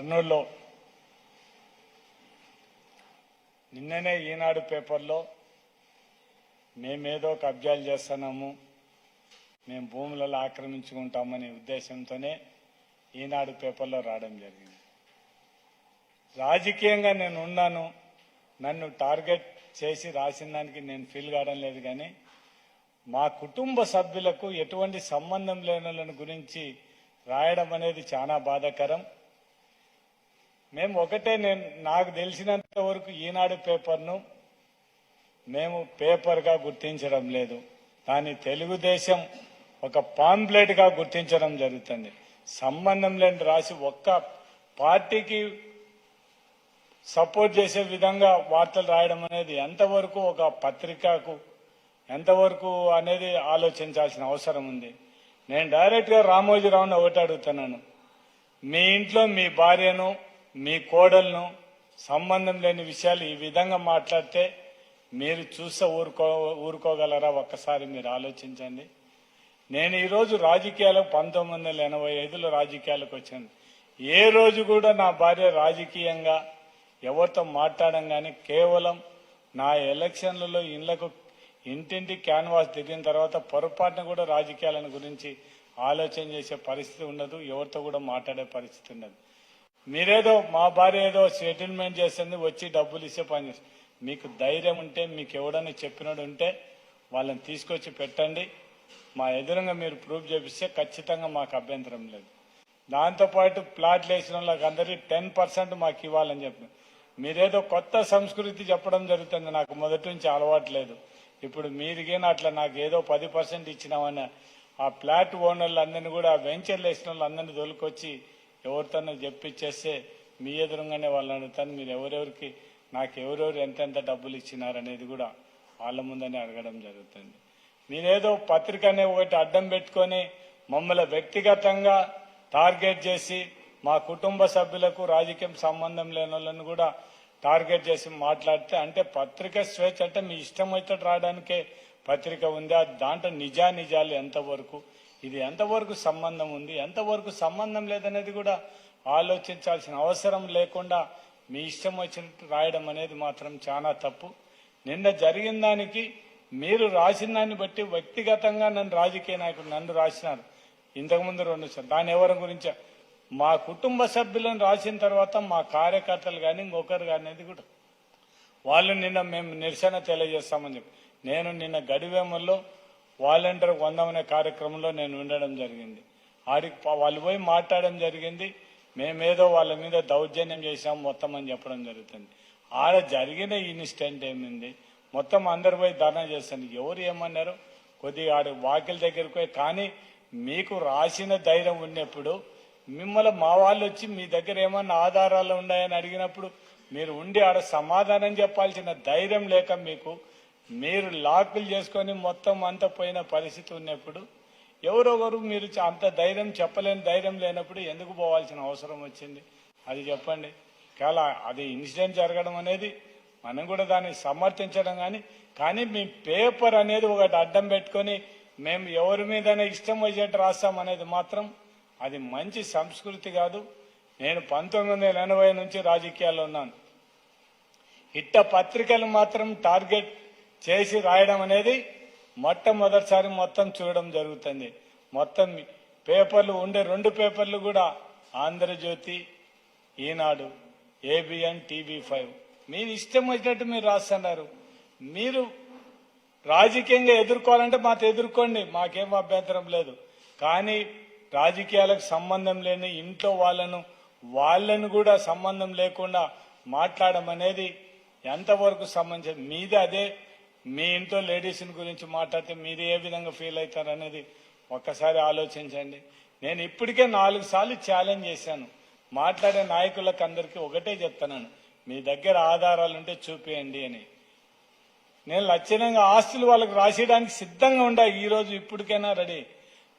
కర్నూలులో. నిన్ననే ఈనాడు పేపర్లో మేమేదో కబ్జాలు చేస్తున్నాము మేము భూములలో ఆక్రమించుకుంటామనే ఉద్దేశంతోనే ఈనాడు పేపర్లో రావడం జరిగింది. రాజకీయంగా నేను ఉన్నాను నన్ను టార్గెట్ చేసి రాసిన దానికి నేను ఫీల్ కావడం లేదు కానీ మా కుటుంబ సభ్యులకు ఎటువంటి సంబంధం లేని గురించి రాయడం అనేది చాలా బాధాకరం. మేము ఒకటే నేను నాకు తెలిసినంత వరకు ఈనాడు పేపర్ను మేము పేపర్గా గుర్తించడం లేదు. కానీ తెలుగుదేశం ఒక పాంప్లెట్గా గుర్తించడం జరుగుతుంది. సంబంధం లేని రాసి ఒక్క పార్టీకి సపోర్ట్ చేసే విధంగా వార్తలు రాయడం అనేది ఎంతవరకు ఒక పత్రికకు ఎంతవరకు అనేది ఆలోచించాల్సిన అవసరం ఉంది. నేను డైరెక్ట్గా రామోజీరావుని ఒకటి అడుగుతున్నాను. మీ ఇంట్లో మీ భార్యను మీ కోడలను సంబంధం లేని విషయాలు ఈ విధంగా మాట్లాడితే మీరు చూస్తే ఊరుకో ఊరుకోగలరా? ఒక్కసారి మీరు ఆలోచించండి. నేను ఈరోజు రాజకీయాలకు పంతొమ్మిది వందల ఎనభై ఐదులో రాజకీయాలకు వచ్చాను. ఏ రోజు కూడా నా భార్య రాజకీయంగా ఎవరితో మాట్లాడడం కానీ కేవలం నా ఎలక్షన్లలో ఇళ్ళకు ఇంటింటి క్యాన్వాస్ దిగిన తర్వాత పొరపాటున కూడా రాజకీయాలను గురించి ఆలోచన చేసే పరిస్థితి ఉండదు ఎవరితో కూడా మాట్లాడే పరిస్థితి ఉండదు. మీరేదో మా భార్య ఏదో సెటిల్మెంట్ చేస్తుంది వచ్చి డబ్బులు ఇచ్చే పని చేస్తుంది. మీకు ధైర్యం ఉంటే మీకు ఎవడని చెప్పినోడు ఉంటే వాళ్ళని తీసుకొచ్చి పెట్టండి. మా ఎదురుగా మీరు ప్రూఫ్ చేపిస్తే ఖచ్చితంగా మాకు అభ్యంతరం లేదు. దాంతోపాటు ప్లాట్లు వేసిన వాళ్ళకి అందరికీ టెన్ పర్సెంట్ మాకు ఇవ్వాలని చెప్పి. మీరేదో కొత్త సంస్కృతి చెప్పడం జరుగుతుంది. నాకు మొదటి నుంచి అలవాటు లేదు. ఇప్పుడు మీరిగేనా అట్లా నాకు ఏదో పది పర్సెంట్ ఇచ్చినామని ఆ ఫ్లాట్ ఓనర్లు అందరినీ కూడా వెంచర్లు వేసిన వాళ్ళు అందరినీ తొలుకొచ్చి ఎవరితోనో చెప్పిచ్చేస్తే మీ ఎదురుగానే వాళ్ళు అడుగుతాను మీరు ఎవరెవరికి నాకు ఎవరెవరు ఎంతెంత డబ్బులు ఇచ్చినారనేది కూడా వాళ్ళ ముందనే అడగడం జరుగుతుంది. మీరేదో పత్రిక అనే ఒకటి అడ్డం పెట్టుకొని మమ్మల్ని వ్యక్తిగతంగా టార్గెట్ చేసి మా కుటుంబ సభ్యులకు రాజకీయం సంబంధం లేని వాళ్ళని కూడా టార్గెట్ చేసి మాట్లాడితే అంటే పత్రిక స్వేచ్ఛ అంటే మీ ఇష్టం అయితే రావడానికే పత్రిక ఉంది. దాంట్లో నిజా నిజాలు ఎంతవరకు ఇది ఎంతవరకు సంబంధం ఉంది? ఎంతవరకు సంబంధం లేదనేది కూడా ఆలోచించాల్సిన అవసరం లేకుండా మీ ఇష్టం వచ్చినట్టు రాయడం అనేది మాత్రం చాలా తప్పు. నిన్న జరిగిన దానికి మీరు రాసిన దాన్ని బట్టి వ్యక్తిగతంగా నన్ను రాజకీయ నాయకుడు నన్ను రాసినారు. ఇంతకుముందు రెండు సార్ దాని ఎవరి గురించి? మా కుటుంబ సభ్యులను రాసిన తర్వాత మా కార్యకర్తలు కానీ ఇంకొకరు కానీ అనేది కూడా. వాళ్ళు నిన్న మేము నిరసన తెలియజేస్తామని చెప్పి. నేను నిన్న గడివేమల్లో వాలంటీర్ కొందామనే కార్యక్రమంలో నేను ఉండడం జరిగింది. ఆడికి వాళ్ళు పోయి మాట్లాడడం జరిగింది. మేమేదో వాళ్ళ మీద దౌర్జన్యం చేసాం మొత్తం అని చెప్పడం జరుగుతుంది. ఆడ జరిగిన ఇన్సిడెంట్ ఏమింది? మొత్తం అందరు పోయి ధర్నా చేస్తాను. ఎవరు ఏమన్నారు? కొద్దిగా ఆడ వాకిల దగ్గరికి పోయి కానీ మీకు రాసిన ధైర్యం ఉన్నప్పుడు మిమ్మల్ని మా వాళ్ళు వచ్చి మీ దగ్గర ఏమన్నా ఆధారాలు ఉన్నాయని అడిగినప్పుడు మీరు ఉండి ఆడ సమాధానం చెప్పాల్సిన ధైర్యం లేక మీకు మీరు లాకులు చేసుకొని మొత్తం అంతా పోయిన పరిస్థితి ఉన్నప్పుడు ఎవరొకరు మీరు అంత ధైర్యం చెప్పలేని ధైర్యం లేనప్పుడు ఎందుకు పోవాల్సిన అవసరం వచ్చింది? అది చెప్పండి. చాలా అది ఇన్సిడెంట్ జరగడం అనేది మనం కూడా దాన్ని సమర్థించడం కానీ కానీ మీ పేపర్ అనేది ఒకటి అడ్డం పెట్టుకొని మేము ఎవరి మీదైనా ఇష్టం వచ్చేట్టు రాస్తాం అనేది మాత్రం అది మంచి సంస్కృతి కాదు. నేను పంతొమ్మిది వందల ఎనభై నుంచి రాజకీయాల్లో ఉన్నాను. ఇట్ట పత్రికలు మాత్రం టార్గెట్ చేసి రాయడం అనేది మొట్టమొదటిసారి మొత్తం చూడడం జరుగుతుంది. మొత్తం పేపర్లు ఉండే రెండు పేపర్లు కూడా Andhra Jyothi Eenadu ABN TV five. మీరు ఇష్టం వచ్చినట్టు మీరు రాస్తున్నారు. మీరు రాజకీయంగా ఎదుర్కోవాలంటే మాతో ఎదుర్కోండి మాకేం అభ్యంతరం లేదు. కానీ రాజకీయాలకు సంబంధం లేని ఇంట్లో వాళ్ళను వాళ్ళను కూడా సంబంధం లేకుండా మాట్లాడమనేది ఎంతవరకు సంబంధించి మీద అదే మీ ఇంట్లో లేడీస్ గురించి మాట్లాడితే మీరు ఏ విధంగా ఫీల్ అవుతారు అనేది ఒక్కసారి ఆలోచించండి. నేను ఇప్పటికే నాలుగు సార్లు ఛాలెంజ్ చేశాను. మాట్లాడే నాయకులకు అందరికీ ఒకటే చెప్తున్నాను. మీ దగ్గర ఆధారాలు ఉంటే చూపేయండి అని. నేను లక్షణంగా ఆస్తులు వాళ్ళకి రాసేయడానికి సిద్ధంగా ఉండా ఈ రోజు ఇప్పటికైనా రెడీ.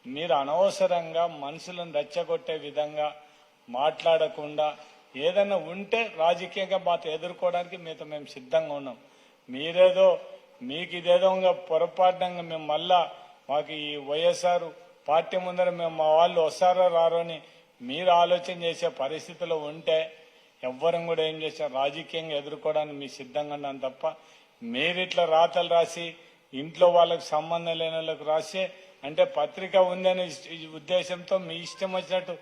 మీరు అనవసరంగా మనుషులను రెచ్చగొట్టే విధంగా మాట్లాడకుండా ఏదైనా ఉంటే రాజకీయంగా మాతో ఎదుర్కోవడానికి మీతో మేము సిద్ధంగా ఉన్నాం. మీరేదో మీకు ఇదేదో ఇంకా పొరపాటునంగా మేము మళ్ళా మాకు ఈ వైఎస్ఆర్ పార్టీ ముందర మేము మా వాళ్ళు వస్తారో రారో అని మీరు ఆలోచన చేసే పరిస్థితిలో ఉంటే ఎవ్వరం కూడా ఏం చేశారు రాజకీయంగా ఎదుర్కోవడానికి మీ సిద్ధంగా ఉన్నాను తప్ప మీరు ఇట్లా రాతలు రాసి ఇంట్లో వాళ్ళకి సంబంధం లేని వాళ్ళకి రాసి అంటే పత్రిక ఉందనే ఉద్దేశంతో మీ ఇష్టం వచ్చినట్టు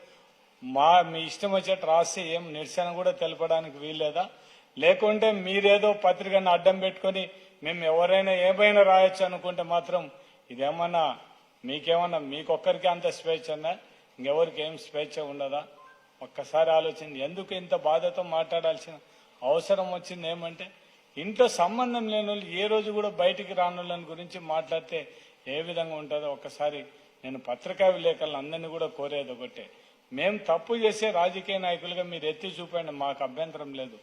మా మీ ఇష్టం వచ్చినట్టు రాసి ఏం నిరసన కూడా తెలపడానికి వీల్లేదా? లేకుంటే మీరేదో పత్రికను అడ్డం పెట్టుకొని మేము ఎవరైనా ఏమైనా రాయొచ్చు అనుకుంటే మాత్రం ఇదేమన్నా మీకేమన్నా మీకొక్కరికి అంత స్వేచ్ఛ ఉందా? ఇంకెవరికి ఏం స్వేచ్ఛ ఉండదా? ఒక్కసారి ఆలోచించి ఎందుకు ఇంత బాధతో మాట్లాడాల్సిన అవసరం వచ్చింది ఏమంటే ఇంట్లో సంబంధం లేని వాళ్ళు ఏ రోజు కూడా బయటికి రానులని గురించి మాట్లాడితే ఏ విధంగా ఉంటుందో ఒక్కసారి నేను పత్రికా విలేకరులు అందరినీ కూడా కోరేది ఒకటే. మేము తప్పు చేసే రాజకీయ నాయకులుగా మీరు ఎత్తి చూపండి మాకు అభ్యంతరం లేదు.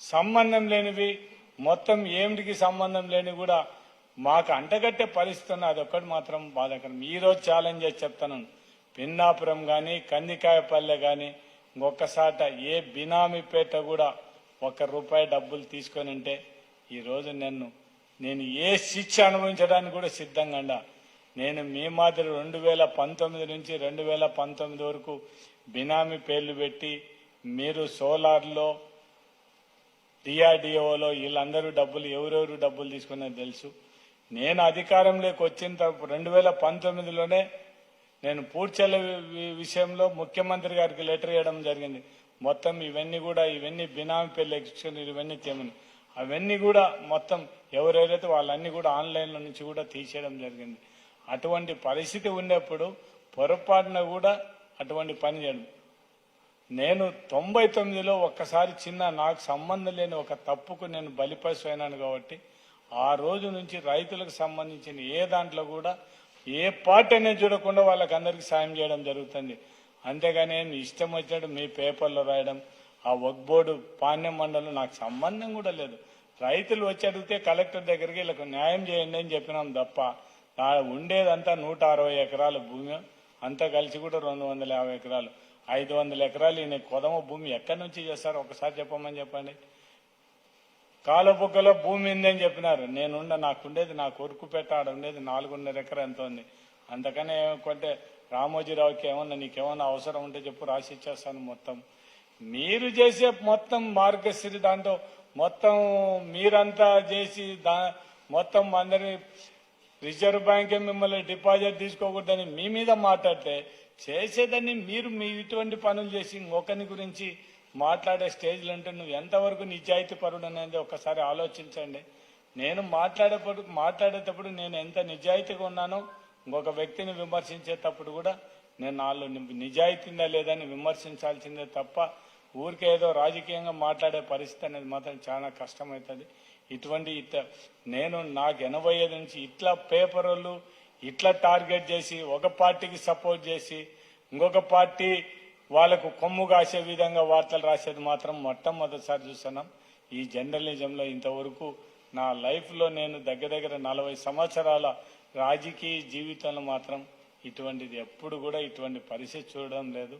సంబంధం లేనివి మొత్తం ఏమిటికి సంబంధం లేని కూడా మాకు అంటగట్టే పరిస్థితి ఉన్న అదొక్కటి మాత్రం బాధాకరం. ఈరోజు ఛాలెంజ్ చేసి చెప్తాను. పిన్నాపురం కానీ కందికాయపల్లె కానీ ఒక్కసాట ఏ బినామీపేట కూడా ఒక్క రూపాయి డబ్బులు తీసుకొని ఉంటే ఈరోజు నన్ను నేను ఏ శిక్ష అనుభవించడానికి కూడా సిద్ధంగా నేను మీ మాదిరి రెండు వేల పంతొమ్మిది నుంచి రెండు వేల పంతొమ్మిది వరకు బినామీ పేర్లు పెట్టి మీరు సోలార్లో డిఆర్డిఓలో వీళ్ళందరూ డబ్బులు ఎవరెవరు డబ్బులు తీసుకున్నది తెలుసు. నేను అధికారంలోకి వచ్చిన తర్వాత రెండు వేల పంతొమ్మిదిలోనే నేను పూడ్చల విషయంలో ముఖ్యమంత్రి గారికి లెటర్ ఇవ్వడం జరిగింది. మొత్తం ఇవన్నీ కూడా ఇవన్నీ బినామీ పెళ్ళి ఎక్స్క్యూషన్ ఇవన్నీ తేమని అవన్నీ కూడా మొత్తం ఎవరెవరైతే వాళ్ళన్నీ కూడా ఆన్లైన్లో నుంచి కూడా తీసేయడం జరిగింది. అటువంటి పరిస్థితి ఉన్నప్పుడు పొరపాటున కూడా అటువంటి పని చేయడం. నేను తొంభై తొమ్మిదిలో ఒక్కసారి చిన్న నాకు సంబంధం లేని ఒక తప్పుకు నేను బలిపశువైనాను కాబట్టి ఆ రోజు నుంచి రైతులకు సంబంధించిన ఏ దాంట్లో కూడా ఏ పార్టీ అనేది చూడకుండా వాళ్ళకి అందరికీ సాయం చేయడం జరుగుతుంది. అంతేగాని నేను ఇష్టం వచ్చినట్టు మీ పేపర్లో రాయడం ఆ వక్ బోర్డు పాణ్యం మండలం నాకు సంబంధం కూడా లేదు. రైతులు వచ్చి అడిగితే కలెక్టర్ దగ్గరికి వీళ్ళకు న్యాయం చేయండి అని చెప్పినాం తప్ప ఉండేదంతా నూట అరవై ఎకరాల భూమి అంతా కలిసి కూడా రెండు వందల యాభై ఎకరాలు. ఐదు వందల ఎకరాలు ఈయన కొదమ భూమి ఎక్కడి నుంచి చేస్తారు ఒకసారి చెప్పమని చెప్పండి. కాలబుక్కలో భూమి ఉందని చెప్పినారు. నేనుండ నాకుండేది నా కొరుకు పెట్ట ఆడ ఉండేది నాలుగున్నర ఎకరా ఎంత ఉంది. అందుకనే ఏమనుకుంటే రామోజీరావుకి ఏమన్నా నీకేమన్నా అవసరం ఉంటే చెప్పు రాసి ఇచ్చేస్తాను మొత్తం. మీరు చేసే మొత్తం మార్గశ్రీ దాంట్లో మొత్తం మీరంతా చేసి దా మొత్తం అందరి రిజర్వ్ బ్యాంక్ మిమ్మల్ని డిపాజిట్ తీసుకోకూడదని మీ మీద మాట్లాడితే చేసేదాన్ని మీరు మీ ఇటువంటి పనులు చేసి ఇంకొకరి గురించి మాట్లాడే స్టేజ్లు అంటే నువ్వు ఎంతవరకు నిజాయితీ పరుడు అనేది ఒకసారి ఆలోచించండి. నేను మాట్లాడేటప్పుడు మాట్లాడేటప్పుడు నేను ఎంత నిజాయితీగా ఉన్నానో ఇంకొక వ్యక్తిని విమర్శించేటప్పుడు కూడా నేను నాలో నిజాయితీందా లేదని విమర్శించాల్సిందే తప్ప ఊరికే ఏదో రాజకీయంగా మాట్లాడే పరిస్థితి అనేది మాత్రం చాలా కష్టమవుతుంది. ఇటువంటి నేను నాకు ఎనభై ఐదు నుంచి ఇట్లా పేపర్ వాళ్ళు ఇట్లా టార్గెట్ చేసి ఒక పార్టీకి సపోర్ట్ చేసి ఇంకొక పార్టీ వాళ్ళకు కొమ్ము కాసే విధంగా వార్తలు రాసేది మాత్రం మొట్టమొదటిసారి చూస్తున్నాం. ఈ జర్నలిజంలో ఇంతవరకు నా లైఫ్లో నేను దగ్గర దగ్గర నలభై సంవత్సరాల రాజకీయ జీవితంలో మాత్రం ఇటువంటిది ఎప్పుడు కూడా ఇటువంటి పరిస్థితి చూడడం లేదు.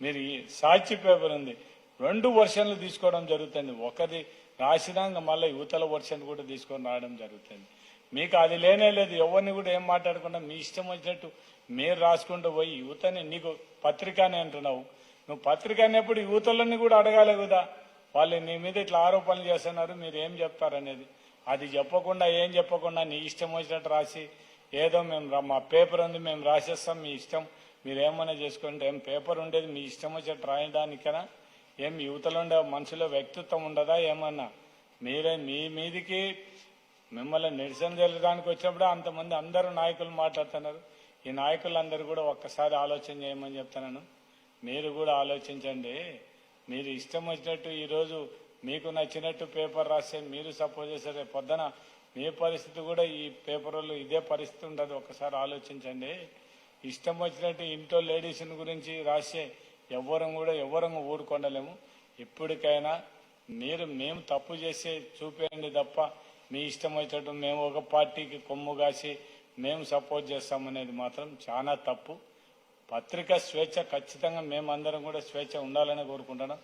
మీరు సాక్షి పేపర్ ఉంది. రెండు వర్షన్లు తీసుకోవడం జరుగుతుంది. ఒకది రాసినాక మళ్ళీ యువతల వర్షన్ కూడా తీసుకొని రావడం జరుగుతుంది. మీకు అది లేనే లేదు. ఎవరిని కూడా ఏం మాట్లాడకుండా మీ ఇష్టం వచ్చినట్టు మీరు రాసుకుంటూ పోయి యువతని నీకు పత్రికనే అంటున్నావు. నువ్వు పత్రిక అనేప్పుడు యువతలని కూడా అడగాలి కదా. వాళ్ళు నీ మీద ఇట్లా ఆరోపణలు చేస్తున్నారు మీరు ఏం చెప్తారనేది. అది చెప్పకుండా ఏం చెప్పకుండా నీ ఇష్టం వచ్చినట్టు రాసి ఏదో మేము మా పేపర్ ఉంది మేము రాసేస్తాం మీ ఇష్టం. మీరు ఏమైనా చేసుకుంటే ఏం పేపర్ ఉండేది మీ ఇష్టం వచ్చినట్టు రాయడానికైనా ఏం యువతలో ఉండే మనుషులో వ్యక్తిత్వం ఉండదా ఏమన్నా? మీరే మీ మీదికి మిమ్మల్ని నిరసన జరగడానికి వచ్చినప్పుడు అంతమంది అందరూ నాయకులు మాట్లాడుతున్నారు. ఈ నాయకులందరూ కూడా ఒక్కసారి ఆలోచన చేయమని చెప్తున్నాను. మీరు కూడా ఆలోచించండి. మీరు ఇష్టం వచ్చినట్టు ఈరోజు మీకు నచ్చినట్టు పేపర్ రాస్తే మీరు సపోజ్ చేసే పొద్దున మీ పరిస్థితి కూడా ఈ పేపర్లో ఇదే పరిస్థితి ఉండదు. ఒక్కసారి ఆలోచించండి. ఇష్టం వచ్చినట్టు ఇంట్లో లేడీస్ని గురించి రాసే ఎవ్వరం కూడా ఎవ్వరం ఊరుకొండలేము ఇప్పటికైనా మీరు మేము తప్పు చేసే చూపేయండి తప్ప మీ ఇష్టం వచ్చేటట్టు మేము ఒక పార్టీకి కొమ్ము కాసి మేము సపోర్ట్ చేస్తామనేది మాత్రం చాలా తప్పు. పత్రిక స్వేచ్ఛ ఖచ్చితంగా మేమందరం కూడా స్వేచ్ఛ ఉండాలని కోరుకుంటున్నాం.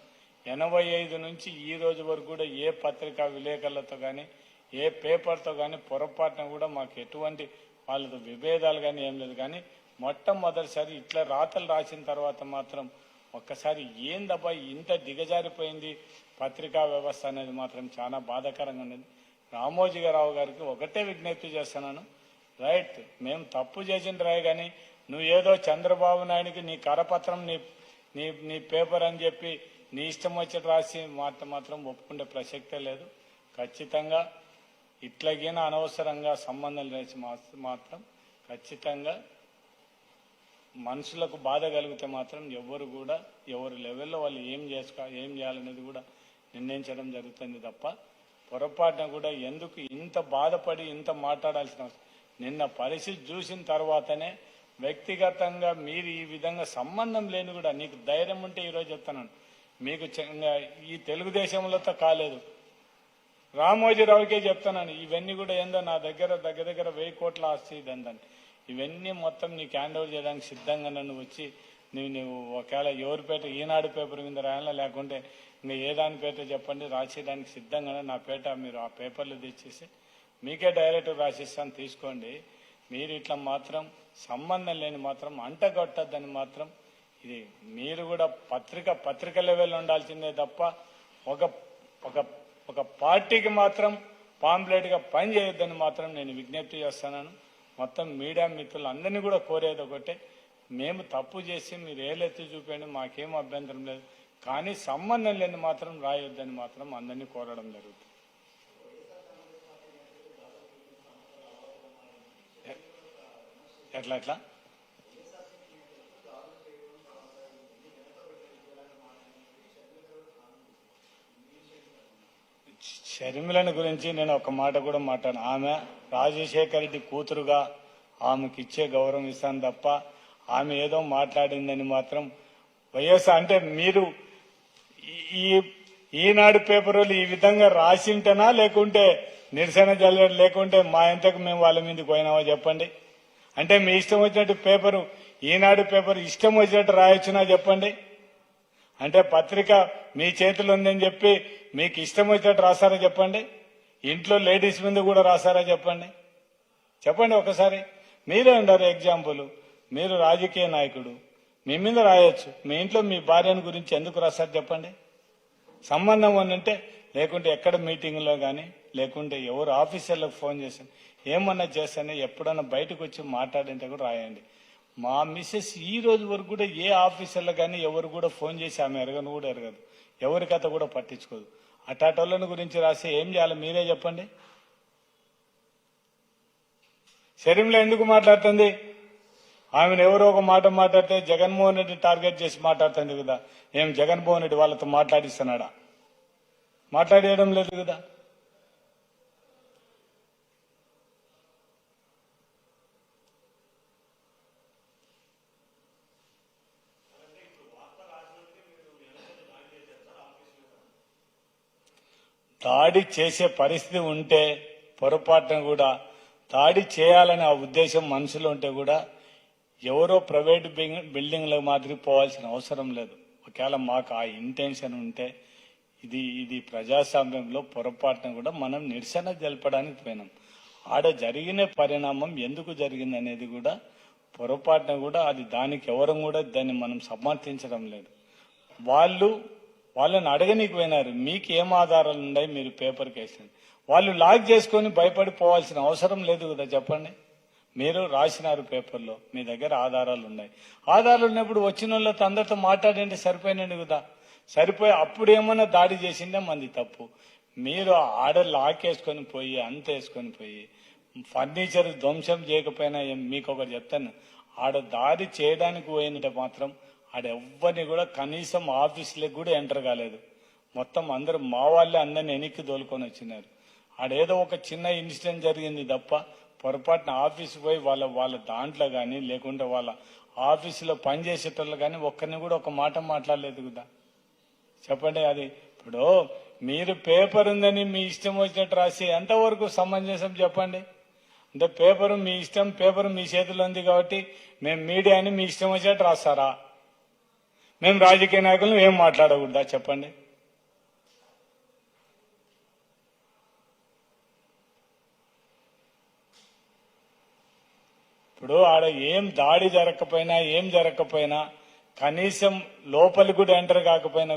ఎనభై ఐదు నుంచి ఈ రోజు వరకు కూడా ఏ పత్రికా విలేకరులతో కానీ ఏ పేపర్తో కానీ పొరపాటున కూడా మాకు ఎటువంటి వాళ్ళతో విభేదాలు కానీ ఏం లేదు. కానీ మొట్టమొదటిసారి ఇట్లా రాతలు రాసిన తర్వాత మాత్రం ఒక్కసారి ఏందబ్బా ఇంత దిగజారిపోయింది పత్రికా వ్యవస్థ అనేది మాత్రం చాలా బాధాకరంగా ఉన్నది. రామోజీరావు గారికి ఒకటే విజ్ఞప్తి చేస్తున్నాను. రైట్ మేము తప్పు చేసిన రాయి కానీ నువ్వు ఏదో చంద్రబాబు నాయుడికి నీ కరపత్రం నీ నీ నీ పేపర్ అని చెప్పి నీ ఇష్టం వచ్చేటి రాసి మాట మాత్రం ఒప్పుకునే ప్రసక్తే లేదు. ఖచ్చితంగా ఇట్లాగైనా అనవసరంగా సంబంధం లేచి మా- మాత్రం ఖచ్చితంగా మనుషులకు బాధ కలిగితే మాత్రం ఎవరు కూడా ఎవరు లెవెల్లో వాళ్ళు ఏం చేసుకో ఏం చేయాలనేది కూడా నిర్ణయించడం జరుగుతుంది తప్ప పొరపాటున కూడా ఎందుకు ఇంత బాధపడి ఇంత మాట్లాడాల్సిన నిన్న పరిస్థితి చూసిన తర్వాతనే వ్యక్తిగతంగా మీరు ఈ విధంగా సంబంధం లేని కూడా నీకు ధైర్యం ఉంటే ఈరోజు చెప్తున్నాను. మీకు చె- ఈ తెలుగుదేశంలోతో కాలేదు. రామోజీరావుకే చెప్తున్నాను ఇవన్నీ కూడా ఏందో నా దగ్గర దగ్గర దగ్గర వెయ్యి కోట్ల ఆస్తి ఇదందని. ఇవన్నీ మొత్తం నీకు హ్యాండ్ ఓవర్ చేయడానికి సిద్ధంగా నన్ను వచ్చి నువ్వు నువ్వు ఒకవేళ ఎవరిపేట ఈనాడు పేపర్ మీద రాయాలా? లేకుంటే ఇంకా ఏ దాని పేట చెప్పండి? రాసేయడానికి సిద్ధంగానే నా పేట మీరు ఆ పేపర్లు తెచ్చేసి మీకే డైరెక్ట్ రాసిస్తాను తీసుకోండి. మీరు ఇట్లా మాత్రం సంబంధం లేని మాత్రం అంటగొట్టద్దని మాత్రం ఇది మీరు కూడా పత్రిక పత్రిక లెవెల్ ఉండాల్సిందే తప్ప ఒక ఒక ఒక పార్టీకి మాత్రం పాంప్లెట్గా పనిచేయొద్దని పని చేయొద్దని మాత్రం నేను విజ్ఞప్తి చేస్తున్నాను. మొత్తం మీడియా మిత్రులు అందరినీ కూడా కోరేది ఒకటే మేము తప్పు చేసి మీరు ఏలెత్తి చూపండి మాకేం అభ్యంతరం లేదు. కానీ సంబంధం లేని మాత్రం రాయొద్దని మాత్రం అందరినీ కోరడం జరుగుతుంది. ఎట్లా ఎట్లా? షర్మిలను గురించి నేను ఒక మాట కూడా మాట్లాడాను. ఆమె రాజశేఖర్ రెడ్డి కూతురుగా ఆమెకిచ్చే గౌరవం ఇస్తాను తప్ప ఆమె ఏదో మాట్లాడిందని మాత్రం వైఎస్ఆర్ అంటే మీరు ఈ- ఈ ఈనాడు పేపర్లు ఈ విధంగా రాసింటనా లేకుంటే నిరసన జల్లడం లేకుంటే మా ఇంతకు మేము వాళ్ళ మీదకి పోయినామో చెప్పండి? అంటే మీ ఇష్టం వచ్చినట్టు పేపరు ఈనాడు పేపర్ ఇష్టం వచ్చినట్టు రాయొచ్చునా చెప్పండి? అంటే పత్రిక మీ చేతిలో ఉందని చెప్పి మీకు ఇష్టం వచ్చినట్టు రాస్తారా చెప్పండి? ఇంట్లో లేడీస్ మీద కూడా రాస్తారా చెప్పండి? చెప్పండి ఒకసారి. మీరే ఉన్నారు ఎగ్జాంపుల్. మీరు రాజకీయ నాయకుడు. మీ మీద రాయొచ్చు. మీ ఇంట్లో మీ భార్యను గురించి ఎందుకు రాశారు చెప్పండి? సంబంధం అని లేకుంటే ఎక్కడ మీటింగ్లో కానీ లేకుంటే ఎవరు ఆఫీసర్లకు ఫోన్ చేశాను ఏమన్నా చేస్తానే ఎప్పుడన్నా బయటకు వచ్చి మాట్లాడింటే కూడా రాయండి. మా మిస్సెస్ ఈ రోజు వరకు కూడా ఏ ఆఫీసర్లు కానీ ఎవరు కూడా ఫోన్ చేసి ఆమె ఎరగను కూడా ఎరగదు ఎవరి కథ కూడా పట్టించుకోదు. అటాటోళ్ళని గురించి రాసి ఏం చేయాలి మీరే చెప్పండి? శరీరంలో ఎందుకు మాట్లాడుతుంది? ఆమెను ఎవరో ఒక మాట మాట్లాడితే జగన్మోహన్ రెడ్డి టార్గెట్ చేసి మాట్లాడుతుంది కదా. ఏం జగన్మోహన్ రెడ్డి వాళ్ళతో మాట్లాడిస్తున్నాడా? మాట్లాడేయడం లేదు కదా. దాడి చేసే పరిస్థితి ఉంటే పొరపాటున కూడా దాడి చేయాలనే ఆ ఉద్దేశం మనసులో ఉంటే కూడా ఎవరో ప్రైవేట్ బిల్డింగ్ల మాదిరి పోవాల్సిన అవసరం లేదు. ఒకవేళ మాకు ఆ ఇంటెన్షన్ ఉంటే ఇది ఇది ప్రజాస్వామ్యంలో పొరపాటున కూడా మనం నిరసన తెలపడానికి పోయినాం. ఆడ జరిగిన పరిణామం ఎందుకు జరిగింది అనేది కూడా పొరపాటున కూడా అది దానికి ఎవరం కూడా దాన్ని మనం సమర్థించడం లేదు. వాళ్ళు వాళ్ళని అడగనీకి పోయినారు మీకు ఏం ఆధారాలు ఉన్నాయి? మీరు పేపర్కి వేసింది వాళ్ళు లాక్ చేసుకొని భయపడిపోవాల్సిన అవసరం లేదు కదా చెప్పండి. మీరు రాసినారు పేపర్లో మీ దగ్గర ఆధారాలు ఉన్నాయి. ఆధారాలు ఉన్నప్పుడు వచ్చిన వాళ్ళతో అందరితో మాట్లాడండి సరిపోయినండి కదా. సరిపోయి అప్పుడు ఏమన్నా దాడి చేసిందే? మంది తప్పు. మీరు ఆడ లాకేసుకొని పోయి అంత వేసుకొని పోయి ఫర్నిచర్ ధ్వంసం చేయకపోయినా ఏం- మీకు ఒకటి చెప్తాను. ఆడ దాడి చేయడానికి పోయిందంటే మాత్రం ఆడ ఎవ్వరిని కూడా కనీసం ఆఫీసులకు కూడా ఎంటర్ కాలేదు. మొత్తం అందరూ మా వాళ్ళే అందరిని వెనక్కి తోలుకొని వచ్చినారు. ఆడేదో ఒక చిన్న ఇన్సిడెంట్ జరిగింది తప్ప పొరపాటున ఆఫీస్ పోయి వాళ్ళ వాళ్ళ దాంట్లో కానీ లేకుంటే వాళ్ళ ఆఫీసులో పనిచేసేటోళ్ళు కానీ ఒక్కరిని కూడా ఒక మాట మాట్లాడలేదు కదా. చెప్పండి అది. ఇప్పుడు మీరు పేపర్ ఉందని మీ ఇష్టం వచ్చినట్టు రాసి ఎంతవరకు సమంజసం చెప్పండి? అంటే పేపర్ మీ ఇష్టం పేపర్ మీ చేతిలో ఉంది కాబట్టి మేము మీడియాని మీ ఇష్టం వచ్చినట్టు రాస్తారా? మేము రాజకీయ నాయకులను ఏం మాట్లాడకూడదా? చెప్పండి. ఇప్పుడు ఆడ ఏం దాడి జరగకపోయినా ఏం జరగకపోయినా కనీసం లోపలి కూడా ఎంటర్ కాకపోయినా